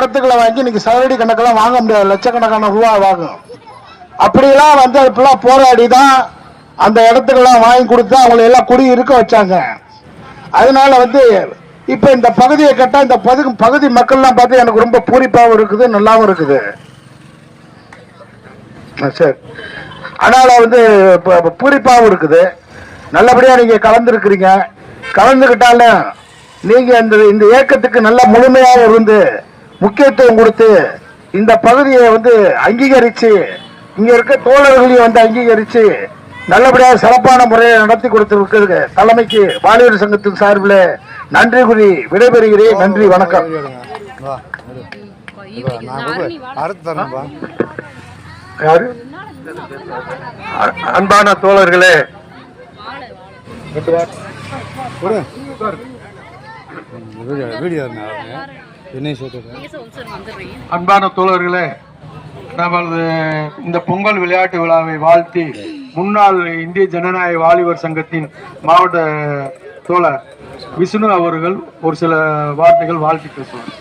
இடத்துக்களை வாங்கி இன்னைக்கு சதவடி கணக்கெல்லாம் வாங்க முடியாது. லட்சக்கணக்கான ரூபா வாங்கும். அப்படியெல்லாம் வந்து இப்பெல்லாம் போராடி தான் அந்த இடத்துக்கெல்லாம் வாங்கி கொடுத்து அவங்களை எல்லாம் குடி இருக்க வச்சாங்க. அதனால வந்து இப்போ இந்த பகுதியை கேட்டால் இந்த பகுதி பகுதி மக்கள்லாம் பார்த்து எனக்கு ரொம்ப பூரிப்பாகவும் இருக்குது நல்லாவும் இருக்குது. ஆ, சரி. அதனால வந்து பூரிப்பாகவும் இருக்குது. நல்லபடியாக நீங்கள் கலந்துருக்கிறீங்க. கலந்துக்கிட்டாலும் நீங்கள் இந்த இந்த இயக்கத்துக்கு நல்லா முழுமையாக இருந்து முக்கியத்துவம் கொடுத்து இந்த பகுதியை வந்து அங்கீகரிச்சு இங்க இருக்க தோழர்களையும் வந்து அங்கீகரிச்சு நல்லபடியாக சிறப்பான முறையை நடத்தி கொடுத்திருக்கிறது. தலைமைக்கு வாலிபர் சங்கத்தின் சார்பில் நன்றி கூறி விடைபெறுகிறேன். நன்றி வணக்கம். அன்பான தோழர்களே. வீடியோ அன்பான தோழர்களே நமது இந்த பொங்கல் விளையாட்டு விழாவை வாழ்த்தி முன்னாள் இந்திய ஜனநாயக வாலிபர் சங்கத்தின் மாவட்ட தோழர் விஷ்ணு அவர்கள் ஒரு சில வார்த்தைகள் வாழ்த்தி பேசுவார்